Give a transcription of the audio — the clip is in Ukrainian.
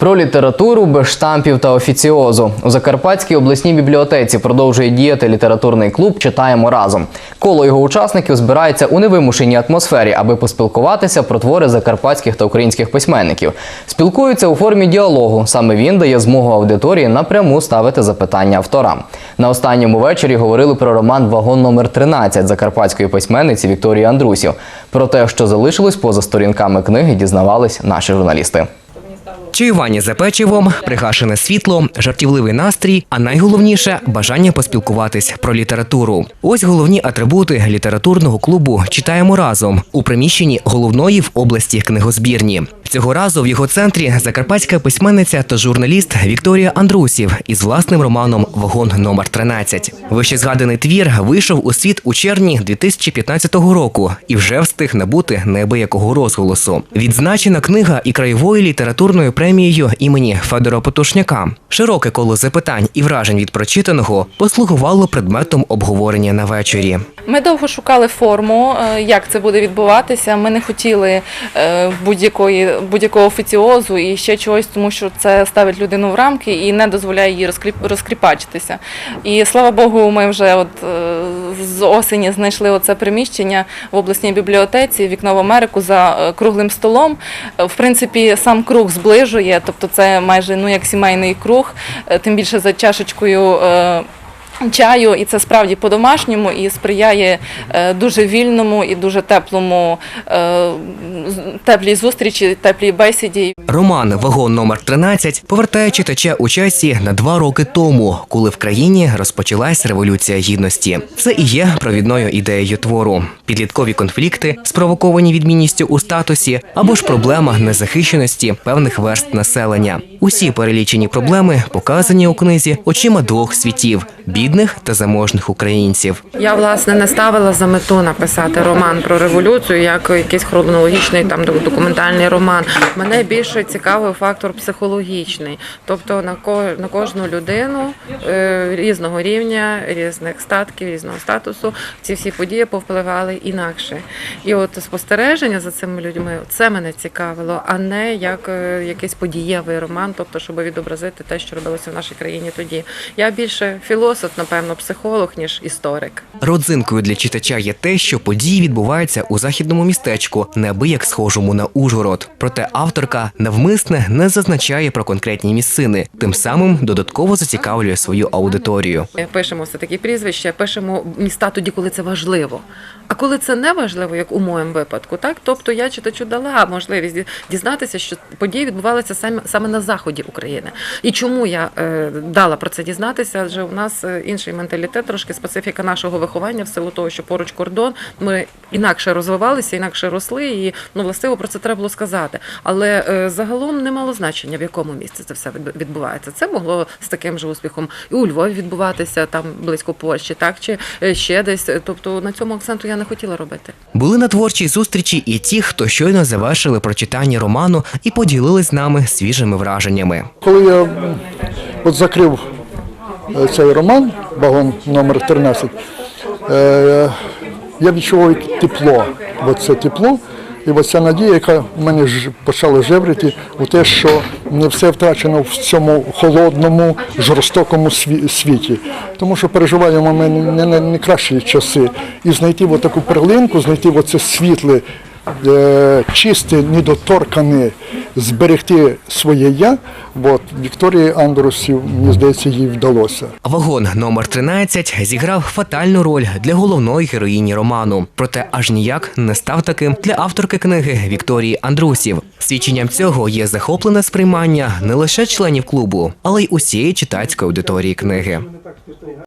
Про літературу без штампів та офіціозу у Закарпатській обласній бібліотеці продовжує діяти літературний клуб Читаємо разом. Коло його учасників збирається у невимушеній атмосфері, аби поспілкуватися про твори закарпатських та українських письменників. Спілкуються у формі діалогу. Саме він дає змогу аудиторії напряму ставити запитання авторам. На останньому вечорі говорили про роман Вагон номер 13 закарпатської письменниці Вікторії Андрусів. Про те, що залишилось поза сторінками книги, дізнавались наші журналісти. Чаювання за печивом, пригашене світло, жартівливий настрій, а найголовніше бажання поспілкуватись про літературу. Ось головні атрибути літературного клубу Читаємо разом у приміщенні головної в області книгозбірні. Цього разу в його центрі закарпатська письменниця та журналіст Вікторія Андрусів із власним романом Вагон номер 13 Вище згаданий твір вийшов у світ у червні 2015 року і вже встиг набути неабиякого розголосу. Відзначена книга і краєвою літературною премією імені Федора Потушняка. Широке коло запитань і вражень від прочитаного послугувало предметом обговорення на вечорі. Ми довго шукали форму, е, як це буде відбуватися. Ми не хотіли е, будь-якої будь-якого офіціозу і ще чогось, тому що це ставить людину в рамки і не дозволяє їй розкріп, розкріпачитися. І слава Богу, ми вже от е, з осені знайшли оце приміщення в обласній бібліотеці, вікно в Америку за е, круглим столом. Е, В принципі, сам круг зближує, тобто це майже ну як сімейний круг, тим більше за чашечкою. Чаю, і це справді по-домашньому і сприяє е, дуже вільному і дуже теплому е, теплій зустрічі, теплій бесіді. Роман Вагон номер 13 повертає читача у часі на два роки тому, коли в країні розпочалась революція гідності. Це і є провідною ідеєю твору. Підліткові конфлікти, спровоковані відмінністю у статусі, або ж проблема незахищеності певних верст населення. Усі перелічені проблеми показані у книзі очима двох світів бідних та заможних українців. Я власне не ставила за мету написати роман про революцію, як якийсь хронологічний там документальний роман. Мене більше цікавив фактор психологічний, тобто на ко на кожну людину е, різного рівня, різних статків, різного статусу. Ці всі події повпливали інакше. І от спостереження за цими людьми це мене цікавило, а не як е, якийсь подієвий роман, тобто, щоб відобразити те, що робилося в нашій країні тоді. Я більше філософ, напевно, психолог, ніж історик. Родзинкою для читача є те, що події відбуваються у західному містечку, неабияк схожому на Ужгород. Проте авторка навмисне не зазначає про конкретні місцини, тим самим додатково зацікавлює свою аудиторію. Пишемо все такі прізвища, пишемо міста тоді, коли це важливо. А коли це не важливо, як у моєму випадку, так тобто я читачу дала можливість дізнатися, що події відбувалися саме саме на заході України. І чому я е, дала про це дізнатися? Адже у нас е, інший менталітет, трошки специфіка нашого виховання, в силу того, що поруч кордон, ми інакше розвивалися, інакше росли, і ну властиво про це треба було сказати. Але е, загалом не мало значення, в якому місці це все відбувається. Це могло з таким же успіхом і у Львові відбуватися, там близько Польщі, так чи е, ще десь. Тобто на цьому акценту я не хотіла робити. Були на творчій зустрічі і ті, хто щойно завершили прочитання роману і поділились з нами свіжими враженнями. Коли я от закрив цей роман, вагон номер 13, е, я відчував тепло. От це тепло і от ця надія, яка в мене ж почала жеврити у те, що не все втрачено в цьому холодному, жорстокому світі. Тому що переживаємо ми не, не часи. І знайти таку перлинку, знайти оце світле, е, чисте, недоторкане, зберегти своє я. От Вікторії Андрусів, мені здається, їй вдалося. Вагон номер 13 зіграв фатальну роль для головної героїні роману. Проте аж ніяк не став таким для авторки книги Вікторії Андрусів. Свідченням цього є захоплене сприймання не лише членів клубу, але й усієї читацької аудиторії книги.